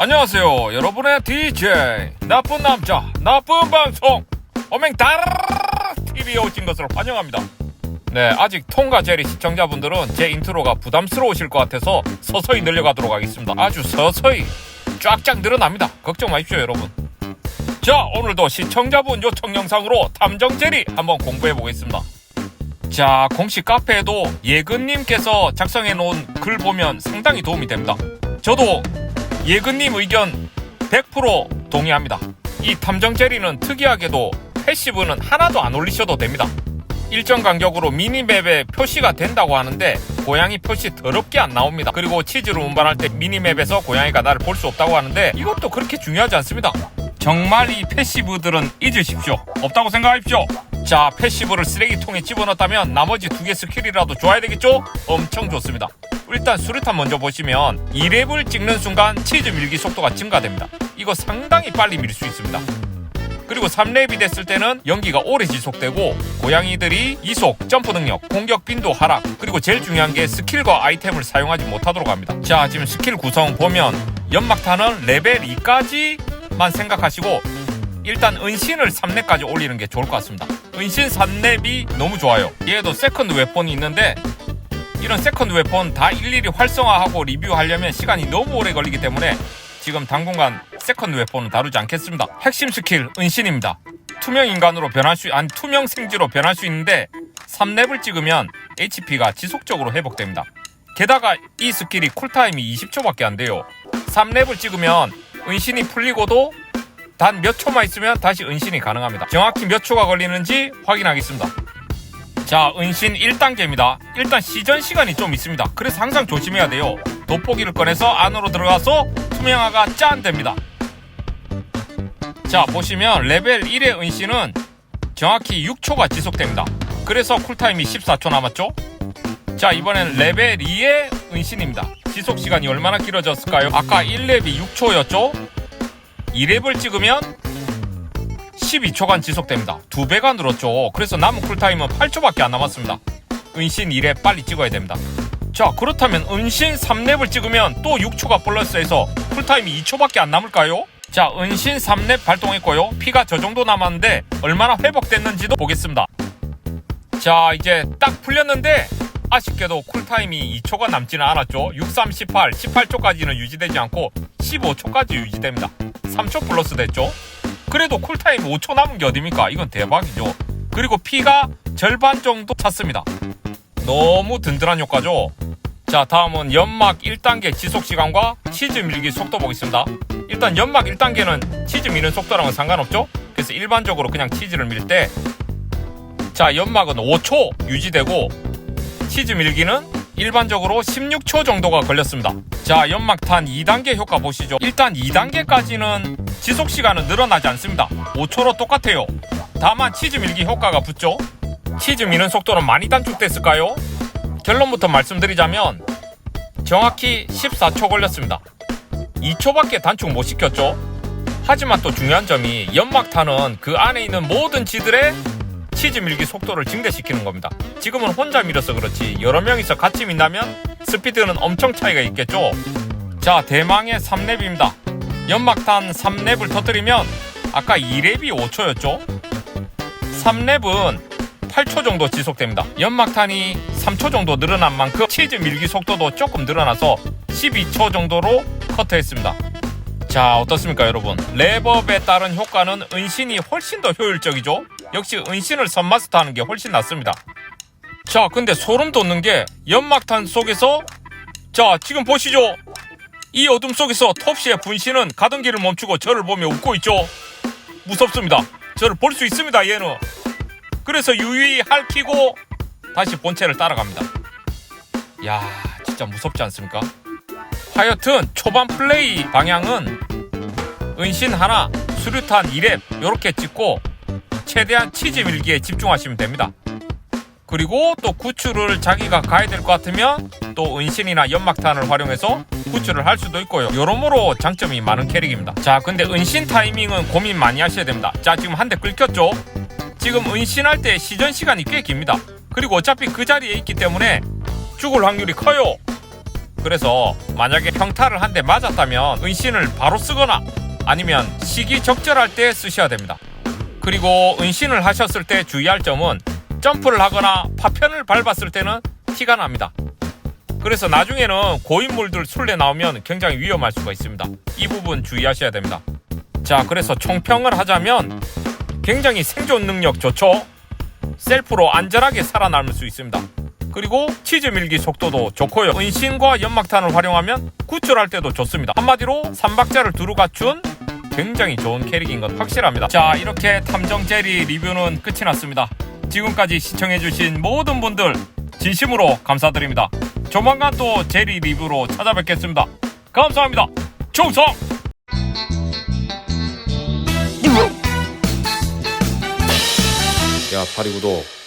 안녕하세요 여러분의 DJ 나쁜 남자 나쁜 방송. 어맹다르 TV에 오신 것을 환영합니다. 네 아직 통과 제리 시청자분들은 제 인트로가 부담스러우실 것 같아서 서서히 늘려가도록 하겠습니다. 아주 서서히 쫙쫙 늘어납니다. 걱정 마십시오 여러분. 자 오늘도 시청자분 요청 영상으로 탐정 제리 한번 공부해 보겠습니다. 자 공식 카페에도 예근님께서 작성해 놓은 글 보면 상당히 도움이 됩니다. 저도 예근님 의견 100% 동의합니다. 이 탐정 제리는 특이하게도 패시브는 하나도 안 올리셔도 됩니다. 일정 간격으로 미니맵에 표시가 된다고 하는데 고양이 표시 더럽게 안 나옵니다. 그리고 치즈를 운반할 때 미니맵에서 고양이가 나를 볼 수 없다고 하는데 이것도 그렇게 중요하지 않습니다. 정말 이 패시브들은 잊으십시오. 없다고 생각하십시오. 자, 패시브를 쓰레기통에 집어넣었다면 나머지 두 개 스킬이라도 좋아야 되겠죠? 엄청 좋습니다. 일단 수류탄 먼저 보시면 2렙을 찍는 순간 치즈 밀기 속도가 증가됩니다. 이거 상당히 빨리 밀 수 있습니다. 그리고 3렙이 됐을 때는 연기가 오래 지속되고 고양이들이 이속, 점프 능력, 공격 빈도 하락 그리고 제일 중요한 게 스킬과 아이템을 사용하지 못하도록 합니다. 자 지금 스킬 구성 보면 연막탄은 레벨 2까지만 생각하시고 일단 은신을 3렙까지 올리는 게 좋을 것 같습니다. 은신 3렙이 너무 좋아요. 얘도 세컨드 웨폰이 있는데 이런 세컨드 웨폰 다 일일이 활성화하고 리뷰하려면 시간이 너무 오래 걸리기 때문에 지금 당분간 세컨드 웨폰은 다루지 않겠습니다. 핵심 스킬 은신입니다. 투명 인간으로 변할 수, 아니 투명 생지로 변할 수 있는데 3렙을 찍으면 HP가 지속적으로 회복됩니다. 게다가 이 스킬이 쿨타임이 20초밖에 안 돼요. 3렙을 찍으면 은신이 풀리고도 단 몇 초만 있으면 다시 은신이 가능합니다. 정확히 몇 초가 걸리는지 확인하겠습니다. 자, 은신 1단계입니다. 일단 시전 시간이 좀 있습니다. 그래서 항상 조심해야 돼요. 돋보기를 꺼내서 안으로 들어가서 투명화가 짠 됩니다. 자, 보시면 레벨 1의 은신은 정확히 6초가 지속됩니다. 그래서 쿨타임이 14초 남았죠? 자, 이번엔 레벨 2의 은신입니다. 지속 시간이 얼마나 길어졌을까요? 아까 1렙이 6초였죠? 2렙을 찍으면 12초간 지속됩니다. 두 배가 늘었죠. 그래서 남은 쿨타임은 8초밖에 안 남았습니다. 은신 1렙 빨리 찍어야 됩니다. 자, 그렇다면 은신 3렙을 찍으면 또 6초가 플러스해서 쿨타임이 2초밖에 안 남을까요? 자, 은신 3렙 발동했고요. 피가 저 정도 남았는데 얼마나 회복됐는지도 보겠습니다. 자, 이제 딱 풀렸는데 아쉽게도 쿨타임이 2초가 남지는 않았죠. 63, 18, 18초까지는 유지되지 않고 15초까지 유지됩니다. 3초 플러스 됐죠. 그래도 쿨타임 5초 남은 게 어딥니까? 이건 대박이죠. 그리고 피가 절반 정도 찼습니다. 너무 든든한 효과죠. 자, 다음은 연막 1단계 지속 시간과 치즈 밀기 속도 보겠습니다. 일단 연막 1단계는 치즈 미는 속도랑은 상관없죠? 그래서 일반적으로 그냥 치즈를 밀 때, 자, 연막은 5초 유지되고, 치즈 밀기는 일반적으로 16초 정도가 걸렸습니다. 자, 연막탄 2단계 효과 보시죠. 일단 2단계까지는 지속 시간은 늘어나지 않습니다. 5초로 똑같아요. 다만 치즈 밀기 효과가 붙죠. 치즈 미는 속도는 많이 단축됐을까요? 결론부터 말씀드리자면 정확히 14초 걸렸습니다. 2초밖에 단축 못 시켰죠. 하지만 또 중요한 점이 연막탄은 그 안에 있는 모든 지들의 치즈 밀기 속도를 증대시키는 겁니다. 지금은 혼자 밀어서 그렇지 여러 명이서 같이 민다면 스피드는 엄청 차이가 있겠죠. 자 대망의 3렙입니다. 연막탄 3렙을 터뜨리면 아까 2렙이 5초였죠. 3렙은 8초 정도 지속됩니다. 연막탄이 3초 정도 늘어난 만큼 치즈 밀기 속도도 조금 늘어나서 12초 정도로 커트했습니다. 자 어떻습니까 여러분 레버에 따른 효과는 은신이 훨씬 더 효율적이죠 역시 은신을 선마스터하는 게 훨씬 낫습니다 자 근데 소름 돋는 게 연막탄 속에서 자 지금 보시죠 이 어둠 속에서 톱시의 분신은 가던 길을 멈추고 저를 보며 웃고 있죠. 무섭습니다. 저를 볼 수 있습니다 얘는 그래서 유유히 할퀴고 다시 본체를 따라갑니다. 야 진짜 무섭지 않습니까? 하여튼 초반 플레이 방향은 은신 하나, 수류탄 2렙 이렇게 찍고 최대한 치즈 밀기에 집중하시면 됩니다. 그리고 또 구출을 자기가 가야 될 것 같으면 또 은신이나 연막탄을 활용해서 구출을 할 수도 있고요. 여러모로 장점이 많은 캐릭입니다. 자, 근데 은신 타이밍은 고민 많이 하셔야 됩니다. 자, 지금 한 대 끌켰죠? 지금 은신할 때 시전 시간이 꽤 깁니다. 그리고 어차피 그 자리에 있기 때문에 죽을 확률이 커요. 그래서 만약에 평타를 한 대 맞았다면 은신을 바로 쓰거나 아니면 시기 적절할 때 쓰셔야 됩니다. 그리고 은신을 하셨을 때 주의할 점은 점프를 하거나 파편을 밟았을 때는 티가 납니다. 그래서 나중에는 고인물들 술래 나오면 굉장히 위험할 수가 있습니다. 이 부분 주의하셔야 됩니다. 자, 그래서 총평을 하자면 굉장히 생존 능력 좋죠. 셀프로 안전하게 살아남을 수 있습니다. 그리고 치즈 밀기 속도도 좋고요. 은신과 연막탄을 활용하면 구출할 때도 좋습니다. 한마디로 삼박자를 두루 갖춘 굉장히 좋은 캐릭인 건 확실합니다. 자, 이렇게 탐정 제리 리뷰는 끝이 났습니다. 지금까지 시청해주신 모든 분들 진심으로 감사드립니다. 조만간 또 제리 리뷰로 찾아뵙겠습니다. 감사합니다. 충성! 야, 파리 구독.